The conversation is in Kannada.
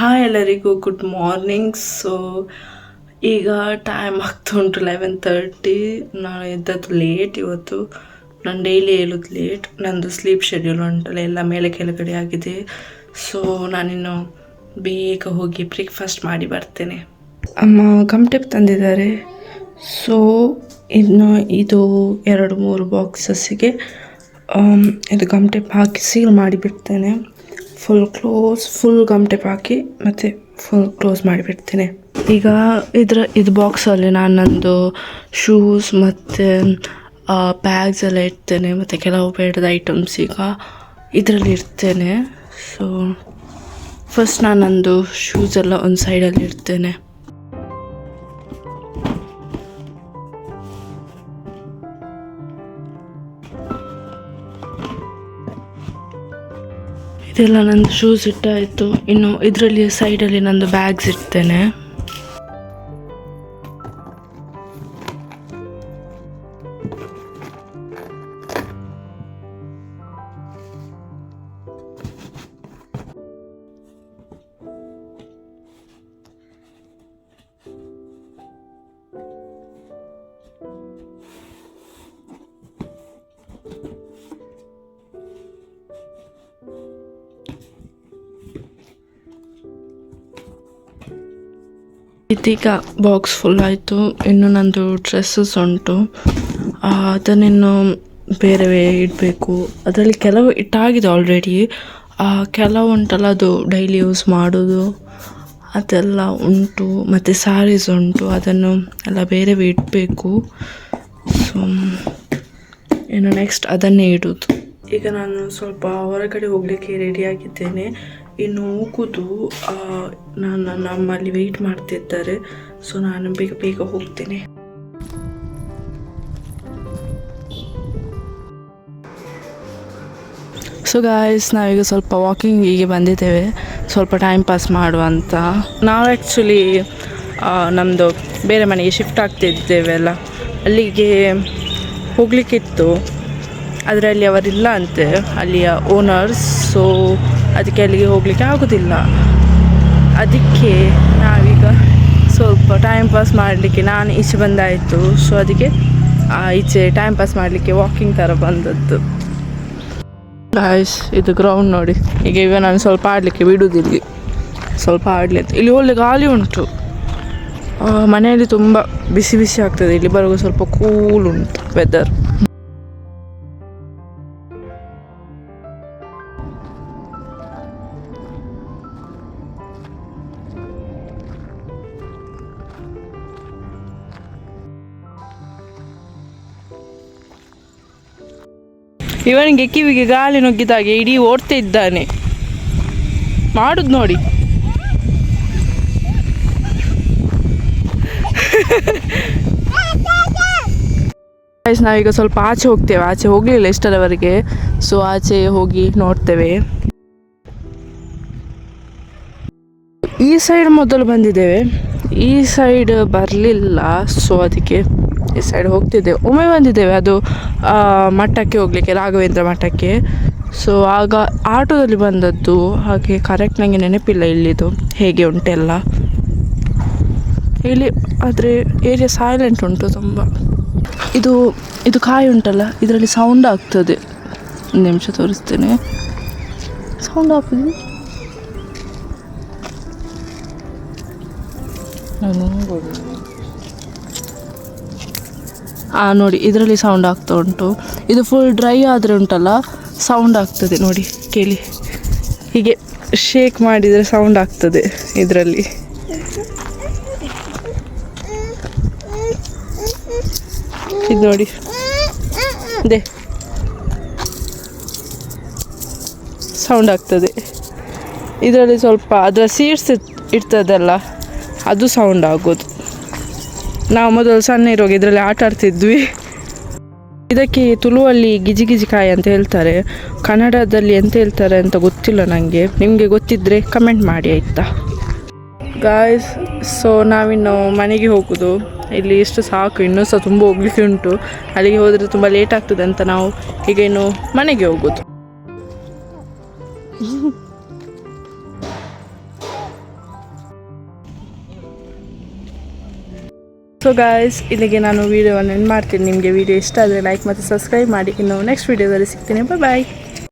ಹಾಯ್ ಎಲ್ಲರಿಗೂ ಗುಡ್ ಮಾರ್ನಿಂಗ್ ಸೊ ಈಗ ಟೈಮ್ ಆಗ್ತಾ ಉಂಟು ಲೆವೆನ್ ತರ್ಟಿ ನಾನು ಎದ್ದದ್ದು ಲೇಟ್ ಇವತ್ತು. ನಾನು ಡೈಲಿ ಹೇಳೋದು ಲೇಟ್ ನಂದು ಸ್ಲೀಪ್ ಶೆಡ್ಯೂಲ್ ಉಂಟಲ್ಲ, ಎಲ್ಲ ಮೇಲೆ ಕೆಳಗಡೆ ಆಗಿದೆ. ಸೊ ನಾನಿನ್ನು ಬೇಗ ಹೋಗಿ ಬ್ರೇಕ್ಫಾಸ್ಟ್ ಮಾಡಿ ಬರ್ತೇನೆ. ಅಮ್ಮ ಗಮ್ಟೆಪ್ ತಂದಿದ್ದಾರೆ. ಸೊ ಇನ್ನು ಇದು ಎರಡು ಮೂರು ಬಾಕ್ಸಸ್ಸಿಗೆ ಇದು ಗಮ್ ಟೇಪ್ ಹಾಕಿ ಸೀಲ್ ಮಾಡಿ ಬಿಡ್ತೇನೆ. Full close full gum tape ಹಾಕಿ ಮತ್ತು ಫುಲ್ ಕ್ಲೋಸ್ ಮಾಡಿಬಿಡ್ತೀನಿ. ಈಗ ಇದರ, ಇದು ಬಾಕ್ಸಲ್ಲಿ ನಾನು ನಂದು ಶೂಸ್ ಮತ್ತು ಬ್ಯಾಗ್ಸ್ ಎಲ್ಲ ಇಡ್ತೇನೆ, ಮತ್ತು ಕೆಲವು ಬೇಡದ ಐಟಮ್ಸ್ ಈಗ ಇದರಲ್ಲಿ ಇರ್ತೇನೆ ಸೊ ಫಸ್ಟ್ ನಾನು ನಂದು ಶೂಸ್ ಎಲ್ಲ ಒಂದು ಸೈಡಲ್ಲಿ ಇಡ್ತೇನೆ. ಇದೆಲ್ಲ ನಂದು ಶೂಸ್ ಇಟ್ಟಾಯಿತು. ಇನ್ನು ಇದರಲ್ಲಿ ಸೈಡಲ್ಲಿ ನಂದು ಬ್ಯಾಗ್ಸ್ ಇಡ್ತೇನೆ. ಇದೀಗ ಬಾಕ್ಸ್ ಫುಲ್ ಆಯಿತು. ಇನ್ನು ನಂದು ಡ್ರೆಸ್ಸಸ್ ಉಂಟು. ಅದನ್ನಿನ್ನು ಬೇರೆ ಇಡಬೇಕು. ಅದರಲ್ಲಿ ಕೆಲವು ಇಟ್ಟಾಗಿದೆ ಆಲ್ರೆಡಿ ಕೆಲವು ಉಂಟಲ್ಲ, ಅದು ಡೈಲಿ ಯೂಸ್ ಮಾಡೋದು. ಅದೆಲ್ಲ ಉಂಟು. ಮತ್ತು ಸ್ಯಾರೀಸ್ ಉಂಟು. ಅದನ್ನು ಎಲ್ಲ ಬೇರೆ ಇಡಬೇಕು. ಸೊ ಇನ್ನು ನೆಕ್ಸ್ಟ್ ಅದನ್ನೇ ಇಡೋದು. ಈಗ ನಾನು ಸ್ವಲ್ಪ ಹೊರಗಡೆ ಹೋಗಲಿಕ್ಕೆ ರೆಡಿಯಾಗಿದ್ದೇನೆ ಇನ್ನು ಕೂತು ನಾನು ನಮ್ಮಲ್ಲಿ ವೆಯ್ಟ್ ಮಾಡ್ತಿದ್ದಾರೆ. ಸೊ ನಾನು ಬೇಗ ಬೇಗ ಹೋಗ್ತೇನೆ. ಸೊ ಗಾಯ್ಸ್ ನಾವೀಗ ಸ್ವಲ್ಪ ವಾಕಿಂಗಿಗೆ ಬಂದಿದ್ದೇವೆ. ಸ್ವಲ್ಪ ಟೈಮ್ ಪಾಸ್ ಮಾಡುವಂತ. ನಾವು ಆ್ಯಕ್ಚುಲಿ ನಮ್ಮದು ಬೇರೆ ಮನೆಗೆ ಶಿಫ್ಟ್ ಆಗ್ತಿದ್ದೇವೆ ಅಲ್ಲ ಅಲ್ಲಿಗೆ ಹೋಗಲಿಕ್ಕಿತ್ತು. ಅದರಲ್ಲಿ ಅವರಿಲ್ಲ ಅಂತೆ. ಅಲ್ಲಿಯ ಓನರ್ಸ್ ಸೊ ಅದಕ್ಕೆ ಅಲ್ಲಿಗೆ ಹೋಗಲಿಕ್ಕೆ ಆಗೋದಿಲ್ಲ. ಅದಕ್ಕೆ ನಾವೀಗ ಸ್ವಲ್ಪ ಟೈಮ್ ಪಾಸ್ ಮಾಡಲಿಕ್ಕೆ ನಾನು ಈಚೆ ಬಂದಾಯಿತು. ಸೊ ಅದಕ್ಕೆ ಈಚೆ ಟೈಮ್ ಪಾಸ್ ಮಾಡಲಿಕ್ಕೆ ವಾಕಿಂಗ್ ಥರ ಬಂದದ್ದು. ಗಾಯ್ಸ್ ಇದು ಗ್ರೌಂಡ್ ನೋಡಿ. ಈಗ ಇವ ನಾನು ಸ್ವಲ್ಪ ಆಡಲಿಕ್ಕೆ ಬಿಡುವುದಿಲ್ಲ ಸ್ವಲ್ಪ ಆಡಲಿ ಅಂತ. ಇಲ್ಲಿ ಒಳ್ಳೆ ಗಾಳಿ ಉಂಟು. ಮನೆಯಲ್ಲಿ ತುಂಬ ಬಿಸಿ ಬಿಸಿ ಆಗ್ತದೆ. ಇಲ್ಲಿ ಬರುವಾಗ ಸ್ವಲ್ಪ ಕೂಲ್ ಉಂಟು ವೆದರ್ ಇವನಿಗೆ ಕಿವಿಗೆ ಗಾಳಿ ನುಗ್ಗಿದಾಗೆ ಇಡೀ ಓಡ್ತಾ ಇದ್ದಾನೆ. ಮಾಡುದು ನೋಡಿ. ನಾವೀಗ ಸ್ವಲ್ಪ ಆಚೆ ಹೋಗ್ತೇವೆ. ಆಚೆ ಹೋಗಲಿಲ್ಲ ಎಷ್ಟರವರೆಗೆ. ಸೊ ಆಚೆ ಹೋಗಿ ನೋಡ್ತೇವೆ. ಈ ಸೈಡ್ ಮೊದಲು ಬಂದಿದ್ದೇವೆ. ಈ ಸೈಡ್ ಬರಲಿಲ್ಲ. ಸೊ ಅದಕ್ಕೆ ಈ ಸೈಡ್ ಹೋಗ್ತಿದ್ದೇವೆ. ಒಮ್ಮೆ ಬಂದಿದ್ದೇವೆ. ಅದು ಮಠಕ್ಕೆ ಹೋಗಲಿಕ್ಕೆ, ರಾಘವೇಂದ್ರ ಮಠಕ್ಕೆ. ಸೊ ಆಗ ಆಟೋದಲ್ಲಿ ಬಂದದ್ದು. ಹಾಗೆ ಕರೆಕ್ಟ್ ನನಗೆ ನೆನಪಿಲ್ಲ ಇಲ್ಲಿದು. ಹೇಗೆ ಉಂಟೆಲ್ಲ. ಇಲ್ಲಿ ಆದರೆ ಏರಿಯಾ ಸೈಲೆಂಟ್ ಉಂಟು ತುಂಬ. ಇದು ಇದು ಕಾಯಿ ಉಂಟಲ್ಲ? ಇದರಲ್ಲಿ ಸೌಂಡ್ ಆಗ್ತದೆ. ಒಂದು ನಿಮಿಷ ತೋರಿಸ್ತೇನೆ. ಸೌಂಡ್ ಆಗ್ತದೆ? ಹಾಂ ನೋಡಿ, ಇದರಲ್ಲಿ ಸೌಂಡ್ ಆಗ್ತಾ ಉಂಟು. ಇದು ಫುಲ್ ಡ್ರೈ ಆದರೆ ಉಂಟಲ್ಲ ಸೌಂಡ್ ಆಗ್ತದೆ ನೋಡಿ, ಕೇಳಿ. ಹೀಗೆ ಶೇಕ್ ಮಾಡಿದರೆ ಸೌಂಡ್ ಆಗ್ತದೆ ಇದರಲ್ಲಿ. ಇದು ನೋಡಿ ದೇ ಸೌಂಡ್ ಆಗ್ತದೆ. ಇದರಲ್ಲಿ ಸ್ವಲ್ಪ, ಅದರ ಸೀಡ್ಸ್ ಇರ್ತದಲ್ಲ, ಅದು ಸೌಂಡ್ ಆಗೋದು. ನಾವು ಮೊದಲು ಸಣ್ಣ ಇರುವಾಗ ಇದರಲ್ಲಿ ಆಟ ಆಡ್ತಿದ್ವಿ. ಇದಕ್ಕೆ ತುಳುವಲ್ಲಿ ಗಿಜಿ ಗಿಜಿ ಕಾಯಿ ಅಂತ ಹೇಳ್ತಾರೆ. ಕನ್ನಡದಲ್ಲಿ ಎಂತ ಹೇಳ್ತಾರೆ ಅಂತ ಗೊತ್ತಿಲ್ಲ ನನಗೆ ನಿಮಗೆ ಗೊತ್ತಿದ್ದರೆ ಕಮೆಂಟ್ ಮಾಡಿ, ಆಯಿತಾ? ಗಾಯ್ಸ್ ಸೊ ನಾವಿನ್ನು ಮನೆಗೆ ಹೋಗೋದು. ಇಲ್ಲಿ ಇಷ್ಟು ಸಾಕು, ಇನ್ನೂ ಸಹ ತುಂಬ ಹೋಗ್ಲಿಕ್ಕೆ ಉಂಟು. ಅಲ್ಲಿಗೆ ಹೋದರೆ ತುಂಬ ಲೇಟ್ ಆಗ್ತದೆ ಅಂತ ನಾವು ಈಗ ಇನ್ನು ಮನೆಗೆ ಹೋಗೋದು. ಸೊ ಗಾಯ್ಸ್ ಇಲ್ಲಿಗೆ ನಾನು ವೀಡಿಯೋವನ್ನು ಮಾಡ್ತೀನಿ. ನಿಮಗೆ ವೀಡಿಯೋ ಇಷ್ಟ ಆದರೆ ಲೈಕ್ ಮತ್ತು ಸಬ್ಸ್ಕ್ರೈಬ್ ಮಾಡಿ. ಇನ್ನು ನೆಕ್ಸ್ಟ್ ವೀಡಿಯೋದಲ್ಲಿ ಸಿಗ್ತೀನಿ. ಬಾಯ್